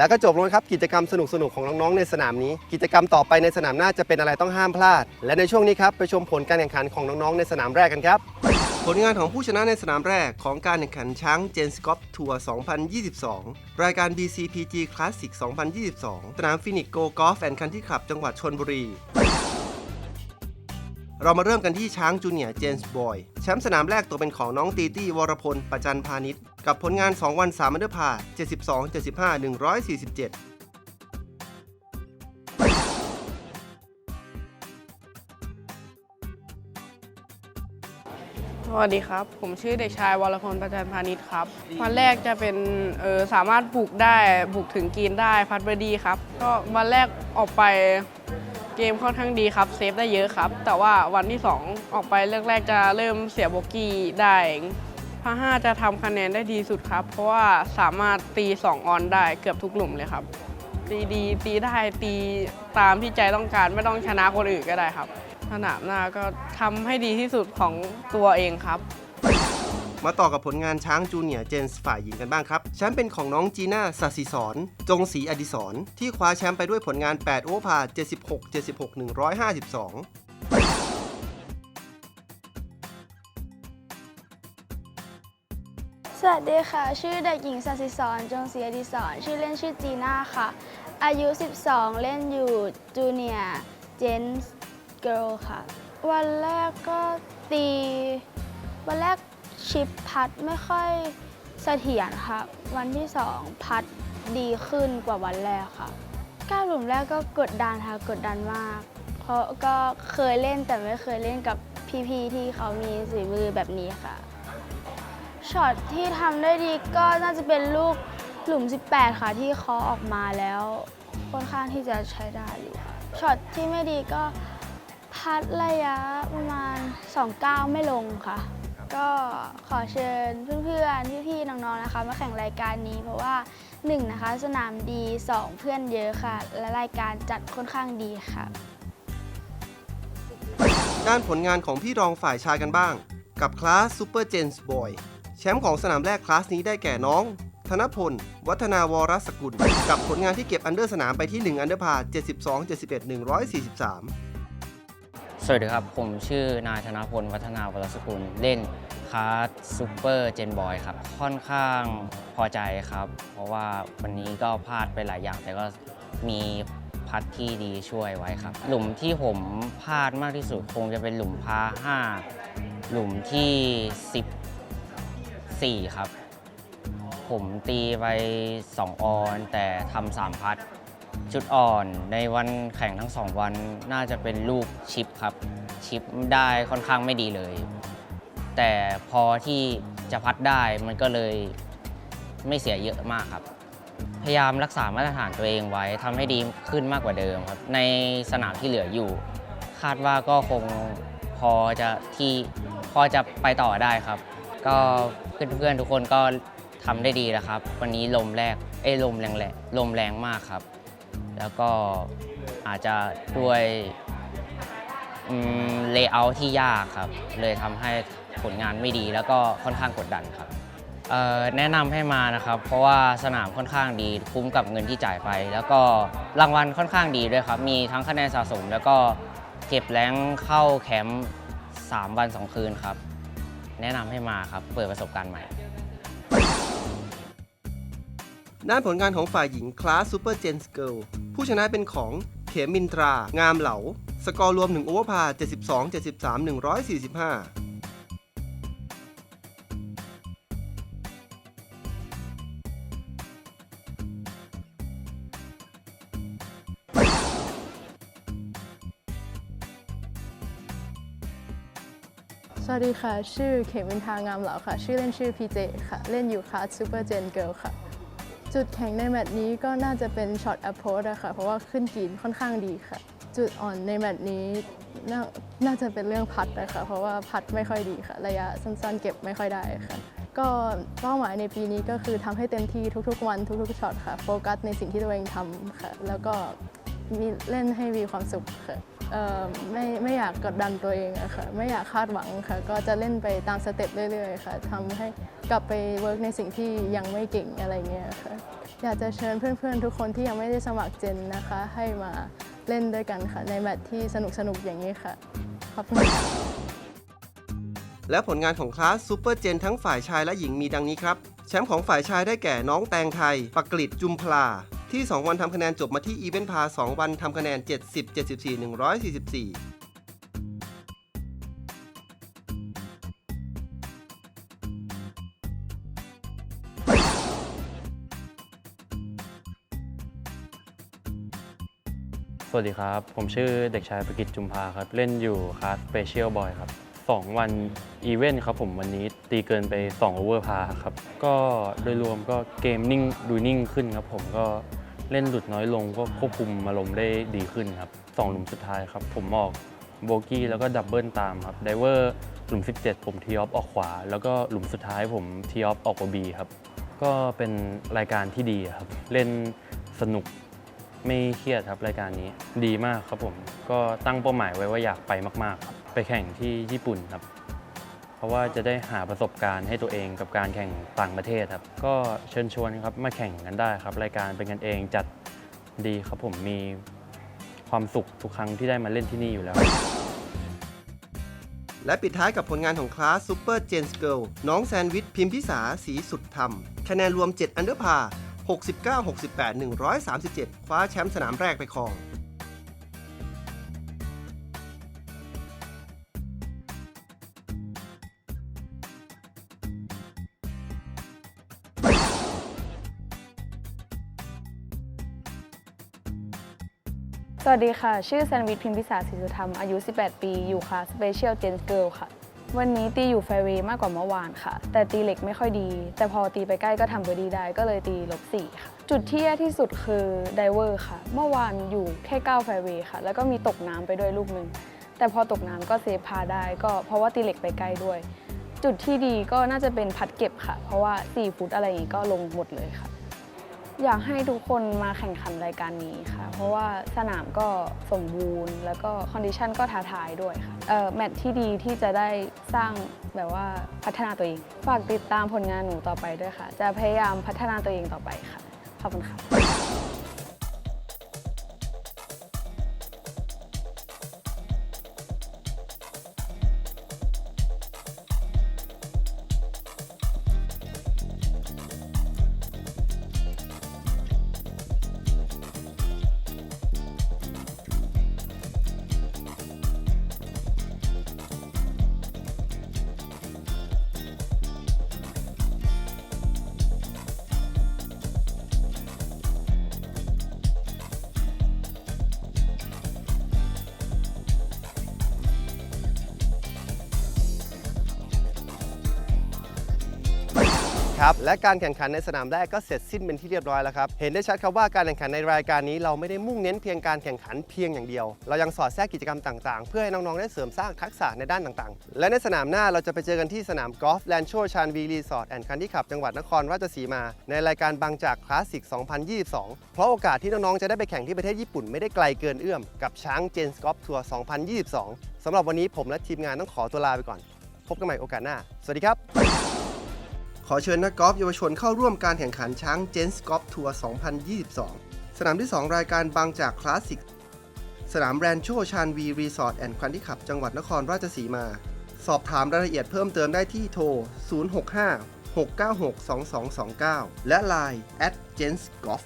แล้วก็จบลงครับกิจกรรมสนุกๆของน้องๆในสนามนี้ กิจกรรมต่อไปในสนามหน้าจะเป็นอะไรต้องห้ามพลาด และในช่วงนี้ครับไปชมผลการแข่งขันของน้องๆในสนามแรกกันครับ ผลงานของผู้ชนะในสนามแรกของการแข่งขันช้างเจนสกอปทัวร์ 2022 รายการ BCPG Classic 2022 สนามฟินิกโกกอล์ฟแอนด์คันที่ขับจังหวัดชนบุรี เรามาเริ่มกันที่ช้างจูเนียร์เจนส์บอยแชมป์สนามแรกตัวเป็นของน้องตีตี้วรพลประจันพาณิชย์กับผลงาน 2 วัน3อันเดอร์พา 72 75 147สวัสดีครับ ผมชื่อเด็กชายวรพลประจันพาณิชย์ครับ วันแรกจะเป็นเออสามารถปลูกได้ปลูกถึงกรีนได้พัดเบอร์ดีครับ ก็วันแรกออกไป เกมค่อนข้างดีครับเซฟได้เยอะครับ แต่ว่าวันที่ 2 ออกไปแรกๆจะเริ่มเสียโบกี้ได้พาห้าจะทำคะแนนได้ดีสุดครับ เพราะว่าสามารถตี 2 ออนได้เกือบทุกหลุมเลยครับ ตีดีตีได้ตีตามที่ใจต้องการไม่ต้องชนะคนอื่นก็ได้ครับสนามหน้าก็ทำให้ดีที่สุดของตัวเองครับ มาต่อกับผลงานช้างจูเนียร์เจนส์ฝ่ายหญิงกันบ้างครับแชมป์เป็นของน้องจีน่าสัสิสอนจงศรีอดิศรที่คว้าแชมป์ไปด้วยผลงาน 8 โอเวอร์พา76 76 152สวัสดีค่ะ ชื่อเด็กหญิงสัสิสรจงศรีอดิศรชื่อเล่นชื่อจีน่าค่ะ อายุ 12 เล่นอยู่จูเนียร์เจนส์เกิลค่ะ วันแรกก็ตี วันแรก ชิปพัดไม่ค่อยเสถียรค่ะ วันที่2พัดดีขึ้นกว่าวันแรกค่ะก้าวหลุมแรกก็กดดันค่ะกดดันมาก เพราะก็เคยเล่นแต่ไม่เคยเล่นกับพี่ๆที่เขามีฝีมือแบบนี้ค่ะช็อตที่ทำได้ดีก็น่าจะเป็นลูกหลุม 18 ค่ะที่เคาะออกมาแล้วค่อนข้างที่จะใช้ได้อยู่ช็อตที่ไม่ดีก็พัดระยะประมาณ2ก้าไม่ลงค่ะ ก็ขอเชิญเพื่อนๆ พี่ๆ น้องๆ นะคะ มาแข่งรายการนี้เพราะว่า 1 นะคะ สนามดี 2 เพื่อนเยอะค่ะ และรายการจัดค่อนข้างดีค่ะ ด้านผลงานของพี่รองฝ่ายชายกันบ้าง กับคลาสซูเปอร์เจนส์บอยแชมป์ของสนามแรกคลาสนี้ได้แก่น้อง ธนพล วัฒนาวรสกุล กับผลงานที่เก็บอันเดอร์สนามไปที่ 1 อันเดอร์พา72 71 143 สวัสดีครับ ผมชื่อนายธนพล วัฒนาวรสกุล เล่นคาร์ดซูเปอร์เจนบอยครับ ค่อนข้างพอใจครับ เพราะว่าวันนี้ก็พลาดไปหลายอย่าง แต่ก็มีพัดที่ดีช่วยไว้ครับ หลุมที่ผมพลาดมากที่สุดคงจะเป็นหลุมพา5หลุมที่ 14 ครับ ผมตีไป 2 ออน แต่ทำสามพัด จุดอ่อนในวันแข่งทั้งสองวันน่าจะเป็นลูกชิปครับ ชิปได้ค่อนข้างไม่ดีเลย แต่พอที่จะพัดได้มันก็เลยไม่เสียเยอะมากครับ พยายามรักษามาตรฐานตัวเองไว้ทำให้ดีขึ้นมากกว่าเดิมครับ ในสนามที่เหลืออยู่ คาดว่าก็คงพอจะที่พอจะไปต่อได้ครับ ก็เพื่อนๆทุกคนก็ทำได้ดีแล้วครับ วันนี้ลมแรกเอ้ยลมแรงแรงลมแรงมากครับ แล้วก็อาจจะด้วยเลเยอร์ที่ยากครับ เลยทำให้ผลงานไม่ดีแล้วก็ค่อนข้างกดดันครับแนะนำให้มานะครับ เพราะว่าสนามค่อนข้างดีคุ้มกับเงินที่จ่ายไป แล้วก็รางวัลค่อนข้างดีด้วยครับ มีทั้งคะแนนสะสม แล้วก็เก็บแรงเข้าแคมป์3วัน 2 คืนครับ แนะนำให้มาครับ เปิดประสบการณ์ใหม่ด้านผลงานของฝ่ายหญิงคลาสซูเปอร์เจนส์เกิล ผู้ชนะเป็นของเขมินตรา งามเหลา สกอร์รวม1โอเวอร์พา72 73 145สวัสดีค่ะ ชื่อเขมินทางามเหลาค่ะ ชื่อเล่นชื่อพีเจค่ะ เล่นอยู่คลาสซูเปอร์เจนเกิลค่ะ จุดแข็งในแมตช์นี้ก็น่าจะเป็นช็อตแอปโพสอะค่ะ เพราะว่าขึ้นกรีนค่อนข้างดีค่ะ จุดอ่อนในแมตช์นี้นาน่าจะเป็นเรื่องพัดนะคะเพราะว่าพัดไม่ค่อยดีค่ะ ระยะสั้นๆ เก็บไม่ค่อยได้ค่ะ ก็เป้าหมายในปีนี้ก็คือทำให้เต็มที่ทุกๆ วันทุกๆช็อตค่ะ โฟกัสในสิ่งที่ตัวเองทำค่ะ แล้วก็มีเล่นให้มีความสุขค่ะ ไม่ไม่อยากกดดันตัวเองอะค่ะไม่อยากคาดหวังค่ะ ก็จะเล่นไปตามสเต็ปเรื่อยๆค่ะทำให้กลับไปเวิร์กในสิ่งที่ยังไม่เก่งอะไรเงี้ยค่ะอยากจะเชิญเพื่อนๆ ทุกคนที่ยังไม่ได้สมัครเจนนะคะ ให้มาเล่นด้วยกันค่ะ ในแมตช์ที่สนุกๆ อย่างนี้ค่ะขอบคุณและผลงานของคลาสซูเปอร์เจนทั้งฝ่ายชายและหญิงมีดังนี้ครับ แชมป์ของฝ่ายชายได้แก่น้องแตงไทย ปกฤษจุมพลา ที่ 2 วันทำคะแนนจบมาที่อีเวนต์พา2วันทำคะแนน 70 74 144สวัสดีครับ ผมชื่อเด็กชายประกิตจุมพาครับ เล่นอยู่คลาสสเปเชียลบอยครับ 2 วันอีเวนต์ครับผมวันนี้ตีเกินไป2โอเวอร์พาครับ ก็โดยรวมก็เกมนิ่งดูนิ่งขึ้นครับผมก็ เล่นหลุดน้อยลงก็ควบคุมอารมณ์ได้ดีขึ้นครับสองหลุมสุดท้ายครับ ผมออกโบกี้แล้วก็ดับเบิลตามครับไดเวอร์หลุม 17 ผมทีออฟออกขวา แล้วก็หลุมสุดท้ายผมทีออฟออกบีครับ ก็เป็นรายการที่ดีครับ เล่นสนุกไม่เครียดครับรายการนี้ดีมากครับผม ก็ตั้งเป้าหมายไว้ว่าอยากไปมาก ๆ ครับ ไปแข่งที่ญี่ปุ่นครับ เพราะว่าจะได้หาประสบการณ์ให้ตัวเองกับการแข่งต่างประเทศครับ ก็เชิญชวนครับมาแข่งกันได้ครับ รายการเป็นกันเองจัดดีครับผมมีความสุขทุกครั้งที่ได้มาเล่นที่นี่อยู่แล้ว และปิดท้ายกับผลงานของคลาสซูเปอร์เจนส์เกิลน้องแซนวิชพิมพิสาสีสุดธรรม คะแนนรวม 7 อันเดอร์พา69 68 137 คว้าแชมป์สนามแรกไปครอง สวัสดีค่ะ ชื่อแซนวิชพิมพิสาศิสุธรรม อายุ 18 ปี อยู่คลาส Special Gen Girl ค่ะ วันนี้ตีอยู่แฟร์เวย์มากกว่าเมื่อวานค่ะ แต่ตีเหล็กไม่ค่อยดี แต่พอตีไปใกล้ก็ทำเบอร์ดีได้ก็เลยตีลบ4ค่ะ จุดที่แย่ที่สุดคือไดเวอร์ค่ะ เมื่อวานอยู่แค่9แฟร์เวย์ค่ะ แล้วก็มีตกน้ำไปด้วยลูกหนึ่ง แต่พอตกน้ำก็เซฟพาได้ ก็เพราะว่าตีเหล็กไปใกล้ด้วย จุดที่ดีก็น่าจะเป็นพัดเก็บค่ะ เพราะว่า4ฟุตอะไรอย่างนี้ก็ลงหมดเลยค่ะ อยากให้ทุกคนมาแข่งขันรายการนี้ค่ะ เพราะว่าสนามก็สมบูรณ์ แล้วก็คอนดิชันก็ท้าทายด้วยค่ะเอ่อแมตช์ที่ดีที่จะได้สร้างแบบว่าพัฒนาตัวเอง ฝากติดตามผลงานหนูต่อไปด้วยค่ะ จะพยายามพัฒนาตัวเองต่อไปค่ะ ขอบคุณค่ะ ครับ และการแข่งขันในสนามแรกก็เสร็จสิ้นเป็นที่เรียบร้อยแล้วครับ เห็นได้ชัดครับว่าการแข่งขันในรายการนี้เราไม่ได้มุ่งเน้นเพียงการแข่งขันเพียงอย่างเดียว เรายังสอดแทรกกิจกรรมต่างๆ เพื่อให้น้องๆได้เสริมสร้างทักษะในด้านต่างๆ และในสนามหน้าเราจะไปเจอกันที่สนามกอล์ฟแลนโชชานวีรีสอร์ทแอนด์คันที่ขับจังหวัดนครราชสีมา ในรายการบางจากคลาสสิก 2022 เพราะโอกาสที่น้องๆจะได้ไปแข่งที่ประเทศญี่ปุ่นไม่ได้ไกลเกินเอื้อมกับช้างเจนส์กอล์ฟทัวร์2022สำหรับวันนี้ผมและทีมงานต้องขอตัวลาไปก่อน พบกันใหม่โอกาสหน้า สวัสดีครับ ขอเชิญนักกอล์ฟเยาวชนเข้าร่วมการแข่งขันช้างเจนส์กอล์ฟทัวร์ 2022 สนามที่ 2 รายการบางจากคลาสสิก สนามแรนโชชานวีรีสอร์ทแอนด์คันที่ขับจังหวัดนครราชสีมา สอบถามรายละเอียดเพิ่มเติมได้ที่โทร 065 696 2229 และ Line at g e n s g o l f